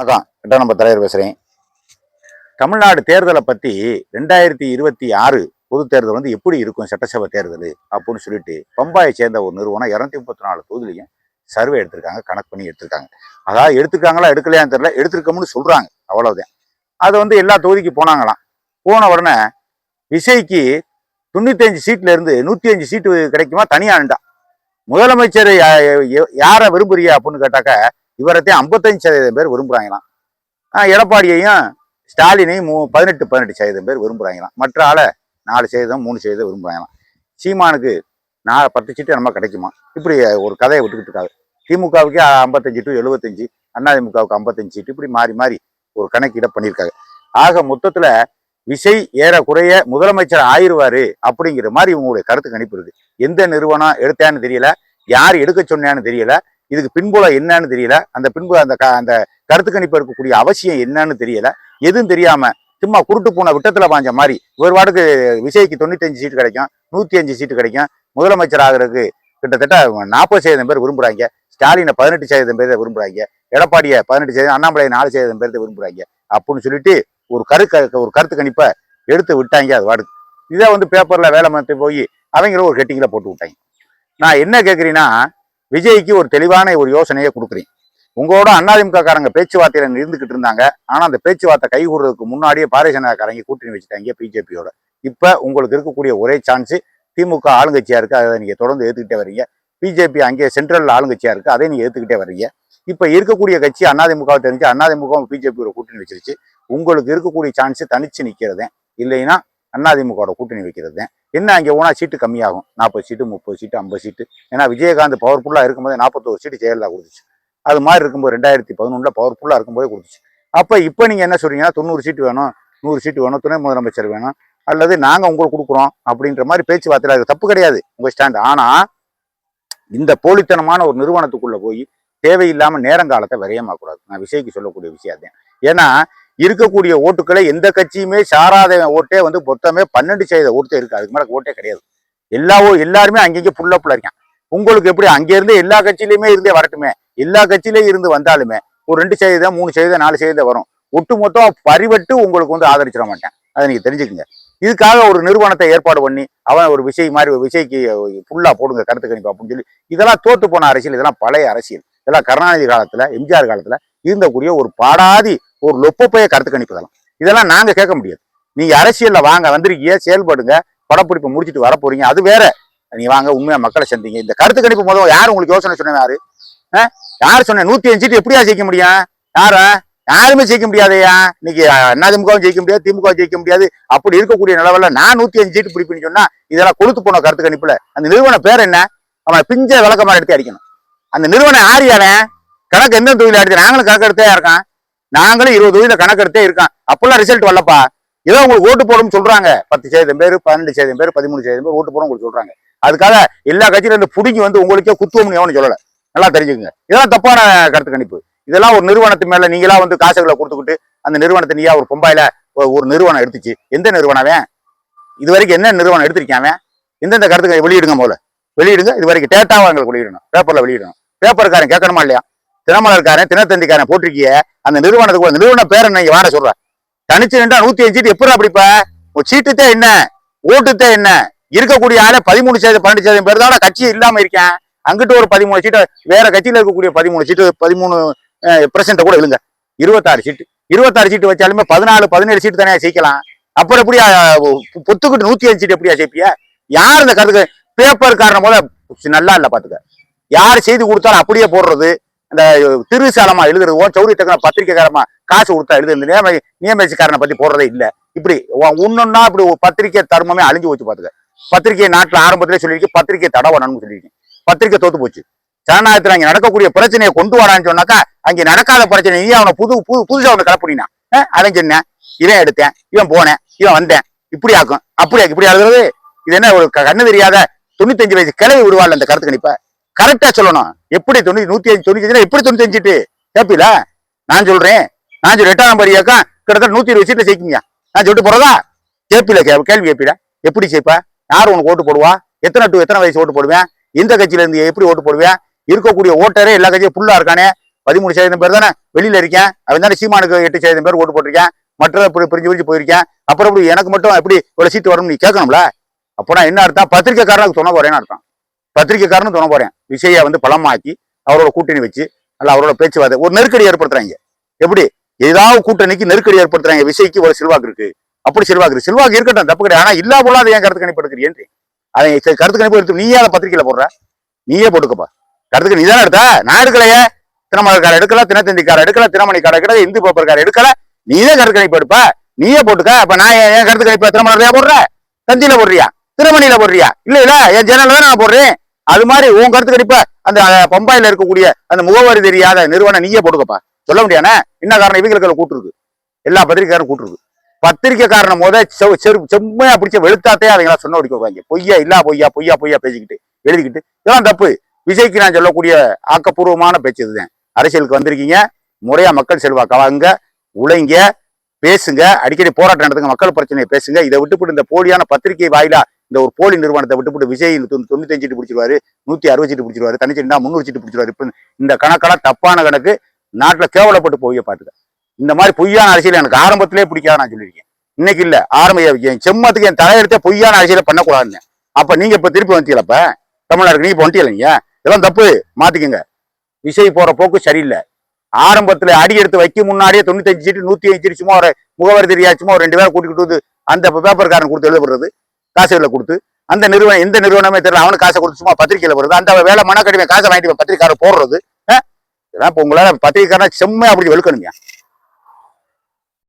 வணக்கம் கிட்ட நம்ம தலைவர் பேசுகிறேன் தமிழ்நாடு தேர்தலை பற்றி ரெண்டாயிரத்தி இருபத்தி ஆறு பொது தேர்தல் வந்து எப்படி இருக்கும் சட்டசபை தேர்தல் அப்படின்னு சொல்லிட்டு பம்பாயை சேர்ந்த ஒரு நிறுவனம் இரநூத்தி முப்பத்தி நாலு தொகுதியிலையும் சர்வே எடுத்திருக்காங்க கணக்கு பண்ணி எடுத்திருக்காங்க. அதாவது எடுத்துருக்காங்களா எடுக்கலையான்னு தெரியல எடுத்திருக்கோம்னு சொல்கிறாங்க அவ்வளவுதான். அது வந்து எல்லா தொகுதிக்கு போனாங்களாம். போன உடனே விசைக்கு தொண்ணூத்தஞ்சு சீட்ல இருந்து நூற்றி அஞ்சு சீட்டு கிடைக்குமா தனியாண்டா முதலமைச்சர் யா- யாரை விரும்புறியா அப்படின்னு கேட்டாக்க இவரத்தையும் ஐம்பத்தஞ்சு சதவீதம் பேர் விரும்புகிறாங்களாம் எடப்பாடியையும் ஸ்டாலினையும் மூ பதினெட்டு பதினெட்டு சதவீதம் பேர் விரும்புகிறாங்களாம் மற்ற ஆளை நாலு சதவீதம் மூணு சதவீதம் விரும்புகிறாங்களாம் சீமானுக்கு நான் பத்து சீட்டு நம்ம கிடைக்குமா? இப்படி ஒரு கதையை விட்டுக்கிட்டு இருக்காது திமுகவுக்கு ஐம்பத்தஞ்சு டு எழுபத்தஞ்சு அதிமுகவுக்கு ஐம்பத்தஞ்சு சீட்டு இப்படி மாறி மாறி ஒரு கணக்கீட பண்ணியிருக்காங்க ஆக மொத்தத்துல விசை ஏறக்குறைய முதலமைச்சர் ஆயிருவாரு அப்படிங்கிற மாதிரி இவங்களுடைய கருத்து கணிப்பு இருக்கு. எந்த நிறுவனம் எடுத்தான்னு தெரியல யார் எடுக்க சொன்னான்னு தெரியல இதுக்கு பின்புலம் என்னன்னு தெரியல. அந்த பின்பு அந்த க- அந்த கருத்து கணிப்பு இருக்கக்கூடிய அவசியம் என்னன்னு தெரியல. எதுவும் தெரியாம சும்மா குருட்டு போன விட்டத்துல பாஞ்ச மாதிரி ஒரு வாட்டுக்கு விஜய்க்கு தொண்ணூத்தஞ்சு சீட்டு கிடைக்கும் நூத்தி அஞ்சு சீட்டு கிடைக்கும். முதலமைச்சர் ஆகிறதுக்கு கிட்டத்தட்ட நாற்பது சதவீதம் பேர் விரும்புறாங்க. ஸ்டாலினை பதினெட்டு சதவீதம் பேர் விரும்புறாங்க. எடப்பாடியை பதினெட்டு சதவீதம் அண்ணாமலையை நாலு சதவீதம் பேர் விரும்புறாங்க. அப்படின்னு சொல்லிட்டு ஒரு கரு ஒரு கருத்து கணிப்பை எடுத்து விட்டாங்க அது வாடுக்கு இதை வந்து பேப்பர்ல வேலை மாற்றி போய் அவங்களும் ஒரு கெட்டிங்கில் போட்டு விட்டாங்க. நான் என்ன கேட்குறீங்கன்னா விஜய்க்கு ஒரு தெளிவான ஒரு யோசனையை கொடுக்குறேன் உங்களோட அதிமுகக்காரங்க பேச்சுவார்த்தையில இருந்துகிட்டு இருந்தாங்க. ஆனா அந்த பேச்சுவார்த்தை கைகூடுறதுக்கு முன்னாடியே பாரதிய ஜனதாக்காரங்க கூட்டணி வச்சுட்டாங்க பிஜேபியோட. இப்ப உங்களுக்கு இருக்கக்கூடிய ஒரே சான்ஸ் திமுக ஆளுங்கட்சியா இருக்கு. அதை நீங்க தொடர்ந்து ஏத்துக்கிட்டே வரீங்க பிஜேபி அங்கே சென்ட்ரல் ஆளுங்கட்சியா இருக்கு. அதை நீங்க ஏத்துக்கிட்டே வரீங்க இப்ப இருக்கக்கூடிய கட்சி அதிமுக தெரிஞ்சு அதிமுகவும் பிஜேபியோட கூட்டணி வச்சிருச்சு. உங்களுக்கு இருக்கக்கூடிய சான்ஸ் தனிச்சு நிக்கிறதே. இல்லைன்னா அதிமுகவோட கூட்டணி வைக்கிறது தான் என்ன அங்கே போனால் சீட்டு கம்மியாகும். நாற்பது சீட்டு முப்பது சீட்டு ஐம்பது சீட்டு. ஏன்னா விஜயகாந்த் பவர்ஃபுல்லாக இருக்கும்போது நாற்பத்தோரு சீட்டு ஜெயலலிதா கொடுத்துச்சு. அது மாதிரி இருக்கும்போது ரெண்டாயிரத்தி பதினொன்றில் பவர்ஃபுல்லாக இருக்கும்போதே கொடுத்துச்சு. அப்போ இப்போ நீங்கள் என்ன சொல்கிறீங்கன்னா தொண்ணூறு சீட்டு வேணும் நூறு சீட்டு வேணும் துணை முதலமைச்சர் வேணும் அல்லது நாங்கள் உங்களுக்கு கொடுக்குறோம் அப்படின்ற மாதிரி பேச்சுவார்த்தையில் அது தப்பு கிடையாது உங்கள் ஸ்டாண்ட். ஆனால் இந்த போலித்தனமான ஒரு நிறுவனத்துக்குள்ளே போய் தேவையில்லாமல் நேரங்காலத்தை விரயமாக்கூடாது நான் விஜய்க்கு சொல்லக்கூடிய விஷயம் தான் ஏன்னா இருக்கக்கூடிய ஓட்டுக்களை எந்த கட்சியுமே சாராத ஓட்டே வந்து மொத்தமே பன்னெண்டு செய்த ஓட்டே இருக்கு. அதுக்கு மேலே ஓட்டே கிடையாது. எல்லா எல்லாருமே அங்கங்கே புல்ல புள்ள இருக்கான் உங்களுக்கு எப்படி அங்கேருந்து எல்லா கட்சியிலையுமே இருந்தே வரட்டுமே? எல்லா கட்சியிலையும் இருந்து வந்தாலுமே ஒரு ரெண்டு சதவீதம் மூணு சதவீதம் நாலு சதவீதம் வரும். ஒட்டு மொத்தம் பரிவட்டு உங்களுக்கு வந்து ஆதரிச்சிட மாட்டேன். அதை நீங்க தெரிஞ்சுக்கங்க. இதுக்காக ஒரு நிறுவனத்தை ஏற்பாடு பண்ணி அவன் ஒரு விஷய் மாதிரி ஒரு விஷய்க்கு ஃபுல்லா போடுங்க கருத்து கணிப்பு அப்படின்னு சொல்லி இதெல்லாம் தோத்து போன அரசியல். இதெல்லாம் பழைய அரசியல். இதெல்லாம் கருணாநிதி காலத்துல எம்ஜிஆர் காலத்துல இருந்தக்கூடிய ஒரு பாடாதி ஒரு லொப்பப்பைய கருத்து கணிப்பு இதெல்லாம் இதெல்லாம் நாங்க கேட்க முடியாது. நீங்க அரசியலில் வாங்க வந்திருக்கீங்க செயல்படுங்க படப்பிடிப்பு முடிச்சிட்டு வர போறீங்க அது வேற. நீ வாங்க உண்மையாக மக்களை சந்திங்க. இந்த கருத்து கணிப்பு முதல்ல யார் உங்களுக்கு யோசனை சொன்ன யாரு? யார் சொன்ன? நூத்தி அஞ்சு சீட்டு எப்படியா ஜெயிக்க முடியும்? யாரா? யாருமே ஜெயிக்க முடியாதையா? இன்னைக்கு அண்ணா திமுகவும் ஜெயிக்க முடியாது திமுக ஜெயிக்க முடியாது. அப்படி இருக்கக்கூடிய நிலவல நான் நூத்தி அஞ்சு சீட்டு பிடிப்புன்னு சொன்னா இதெல்லாம் கொளுத்து போன கருத்து கணிப்புல. அந்த நிறுவன பேர் என்ன? அவன் பிஞ்ச விளக்கமா எடுத்து அடிக்கணும். அந்த நிறுவனம் யார் ஆரியாவன் கணக்கு எந்த தொழில அடித்து நாங்களும் கணக்கு எடுத்தே இருக்கான் நாங்களும் இருபது தொகுதியில கணக்கெடுத்தே இருக்கான் அப்பெல்லாம் ரிசல்ட் வரலப்பா. ஏதோ உங்களுக்கு ஓட்டு போடணும்னு சொல்றாங்க. பத்து சதவீதம் பேர் பன்னெண்டு சதவீதம் பேர் பதிமூணு சதவீதம் பேர் ஓட்டு போடணும் உங்களுக்கு சொல்றாங்க. அதுக்காக எல்லா கட்சியில இருந்து புடுங்கி வந்து உங்களுக்கே குத்துவோம்னு எவனும் சொல்லல. நல்லா தெரிஞ்சுக்கங்க. இதெல்லாம் தப்பான கருத்து கணிப்பு. இதெல்லாம் ஒரு நிறுவனத்து மேல நீங்களா வந்து காசுகளை கொடுத்துக்கிட்டு அந்த நிறுவனத்தை நீயா ஒரு பொம்பாயில ஒரு- நிறுவனம் எடுத்துச்சு. எந்த நிறுவனவன் இது வரைக்கும் என்ன நிறுவனம் எடுத்திருக்கான் எந்தெந்த கருத்துக்களை வெளியிடுங்க முதல்ல. வெளியிடுங்க. இது வரைக்கும் டேட்டாவை எங்களுக்கு வெளியிடணும். பேப்பர்ல வெளியிடணும். பேப்பர்காரன் கேட்கணுமா இல்லையா? தினமலர்காரன் தினத்தந்திக்காரன் போட்டிருக்கிய அந்த நிறுவனத்துக்கு ஒரு நிறுவன பேர் என்ன? வாட சொல்ற தனிச்சு நின்றா நூத்தி அஞ்சு சீட்டு. எப்படி அப்படிப்ப உன் சீட்டுத்தே என்ன? ஓட்டுத்தே என்ன? இருக்கக்கூடிய ஆளே பதிமூணு சதவீதம் பன்னெண்டு சதவீதம் பேர் தான் கட்சி இல்லாம இருக்கேன். அங்கிட்டு ஒரு பதிமூணு சீட்டு வேற கட்சியில இருக்கக்கூடிய பதிமூணு சீட்டு பதிமூணு பிரசன்ட கூட இல்லைங்க இருபத்தாறு சீட்டு. இருபத்தாறு சீட்டு வச்சாலுமே பதினாலு பதினேழு சீட்டு தானே ஜெயிக்கலாம். அப்புறம் எப்படியா பொத்துக்கிட்டு நூத்தி அஞ்சு சீட்டு எப்படியா ஜெயிப்பிய? யார் இந்த கருத்து? பேப்பர் காரணம் போல நல்லா இல்லை பாத்துக்க. யார் செய்தி கொடுத்தாலும் அப்படியே போடுறது. அந்த திருசாலமா எழுதுறது ஓ சௌரி டக்கன பத்திரிக்கைக்காரமா காசு கொடுத்தா எழுதுறது நியம நியமிச்சுக்காரனை பத்தி போடுறதே இல்லை. இப்படி ஒன்னொன்னா இப்படி ஒரு பத்திரிக்கை தர்மமே அழிஞ்சு வச்சு பாத்துக்க. பத்திரிக்கை நாட்டுல ஆரம்பத்திலே சொல்லியிருக்கு பத்திரிக்கை தடவணும்னு சொல்லியிருக்கேன் பத்திரிக்கை தோத்து போச்சு. ஜனநாயகத்துல அங்க நடக்கக்கூடிய பிரச்சனையை கொண்டு வரான்னு சொன்னாக்கா அங்க நடக்காத பிரச்சனை நீ அவனை புது புது புதுசா அவனை கலப்புனா அவன் சொன்னேன். இவன் எடுத்தேன் இவன் போனேன் இவன் வந்தேன். இப்படி ஆக்கும். அப்படி ஆக்கும் இப்படி ஆகுறது இது என்ன ஒரு கண்ணு தெரியாத தொண்ணூத்தஞ்சு வயசு கிளவி விடுவாள் அந்த கருத்து கணிப்ப? கரெக்டா சொல்லணும். எப்படி தொண்ணூத்தி நூத்தி அஞ்சு தொண்ணூத்தி எப்படி தொண்ணூத்தி அஞ்சுட்டு கேப்பில? நான் சொல்றேன். நான் சொல்றேன் எட்டாம் நம்பர் கிட்டத்தட்ட நூத்தி இருபது சீட்ல ஜெயிக்குமியா நான் சொல்லிட்டு போறதா? கேப்பில கேள்வி கேப்பில. எப்படி ஜெயிப்ப? யார் உனக்கு ஓட்டு போடுவா? எத்தனை டு எத்தனை வயசு ஓட்டு போடுவேன்? எந்த கட்சியில இருந்து எப்படி ஓட்டு போடுவேன்? இருக்கக்கூடிய ஓட்டரே எல்லா கட்சியும் புல்லா இருக்கானே. பதிமூணு சதவீதம் பேர் தானே வெளியில இருக்கேன். அவன் தானே சீமானுக்கு எட்டு சதவீதம் பேர் ஓட்டு போட்டிருக்கேன். மற்ற பிரிஞ்சு பிரிஞ்சு போயிருக்கேன். அப்புறம் இப்படி எனக்கு மட்டும் எப்படி இவ்வளவு சீட்டு வரும்னு நீ கேட்கணும்ல? அப்போனா என்ன அர்த்தம்? பத்திரிக்கைக்காரனுக்கு துணை போறேன்னு அர்த்தம். பத்திரிக்கைக்காரனு துணை போறேன். விஷய வந்து பலமாக்கி அவரோட கூட்டணி வச்சு அல்ல அவரோட பேச்சுவார்த்தை ஒரு நெருக்கடி ஏற்படுத்துறாங்க. எப்படி? ஏதாவது கூட்டணிக்கு நெருக்கடி ஏற்படுத்துறாங்க. விசைக்கு ஒரு செல்வாக்கு இருக்கு. அப்படி செல்வாக்கு இருக்கு. செல்வாக்கு இருக்கட்டும் தப்பு கிடையாது. ஆனா இல்லா போல அதை ஏன் கருத்து கணிப்பு எடுக்கிறீன்னு அதை சரி, கருத்து கணிப்பு எடுத்து நீயே அதை பத்திரிகையில போடுற? நீயே போட்டுக்கப்பா. கருத்துக்கு நீ தானே எடுத்த? நான் எடுக்கலையே. திருமணக்கார எடுக்கல தினத்தந்திக்கார எடுக்கல தினமணிக்கார எடுக்கல இந்து பேப்பர்கார எடுக்கல. நீயே கருத்து கணிப்பு எடுப்ப. நீயே போட்டுக்க. அப்ப நான் ஏன் ஏன் கருத்து கணிப்பு? திருமணத்தையா போடுற? தந்தியில போடுறியா? திருமணியில போடுறியா? இல்ல இல்ல என் ஜெனல தான் நான் போடுறேன். அது மாதிரி உன் கருத்து கணிப்ப அந்த பம்பாயில இருக்கக்கூடிய அந்த முகவரி தெரியாத நிறுவனம் நீயே போட்டுக்கப்பா. சொல்ல முடியானே என்ன காரணம்? இவங்களுக்கு அதுல கூட்டுருக்கு. எல்லா பத்திரிக்கைக்காரும் கூட்டுருக்கு. பத்திரிக்கைக்காரன் முத செவ் செம்மையா பிடிச்ச வெளுத்தாட்டே அதை எல்லாம் சொன்ன ஒடிக்க வைப்பாங்க பொய்யா இல்லா பொய்யா பொய்யா பொய்யா பேசிக்கிட்டு எழுதிக்கிட்டு. இதெல்லாம் தப்பு. விஜய்க்கு நான் சொல்லக்கூடிய ஆக்கப்பூர்வமான பேச்சு இதுதான். அரசியலுக்கு வந்திருக்கீங்க. முறையா மக்கள் செல்வாக்கு வாங்க உழைங்க பேசுங்க. அடிக்கடி போராட்டம் நடத்துங்க. மக்கள் பிரச்சனையை பேசுங்க. இதை விட்டு இந்த போலியான பத்திரிகை வாயிலா இந்த ஒரு போலி நிறுவனத்தை விட்டுப்புட்டு விஜய் தொண்ணூத்தஞ்சு சீட்டு பிடிச்சிருவாரு நூத்தி அறுபது சீட்டு பிடிச்சிருவாரு தனிச்சீட்டா முந்நூறு சீட்டு பிடிச்சிருவாரு. இப்ப இந்த கணக்கெல்லாம் தப்பான கணக்கு. நாட்டுல கேவலப்பட்டு போய் பாத்துக்க இந்த மாதிரி பொய்யான அரசியல் எனக்கு ஆரம்பத்திலே பிடிக்காத நான் சொல்லியிருக்கேன். இன்னைக்கு இல்ல ஆரம்ப என் செம்மத்துக்கு என் தலையெடுத்தே பொய்யான அரசியலை பண்ணக்கூடாதுன்னு அப்ப நீங்க இப்ப திருப்பி வந்துட்டீங்களப்ப தமிழ்நாடு நீ இப்ப வந்துட்டீங்க நீங்க இதெல்லாம் தப்பு. மாத்திக்கங்க. விஜய் போற போக்கு சரியில்லை. ஆரம்பத்துல அடி எடுத்து வைக்க முன்னாடியே தொண்ணூத்தஞ்சு சீட்டு நூத்தி அஞ்சு சீட்டு சும்மா ஒரு முகவரி தெரியாது சும்மா ஒரு ரெண்டு பேரை கூட்டிக்கிட்டு வந்து அந்த பேப்பர்காரன் கொடுத்து எழுதப்படுறது. காசுகளை கொடுத்து அந்த நிறுவனம் எந்த நிறுவனமே தெரியல அவனுக்கு காசை கொடுத்து சும்மா பத்திரிக்கையில போடுறது. அந்த வேலை மனக்கடிமை காசை வாங்கிட்டு பத்திரிக்காரர் போடுறது ஏன்னா இதெல்லாம் இப்ப உங்களால பத்திரிக்கைக்காரனா செம்மையா அப்படி வெளுக்கணுங்க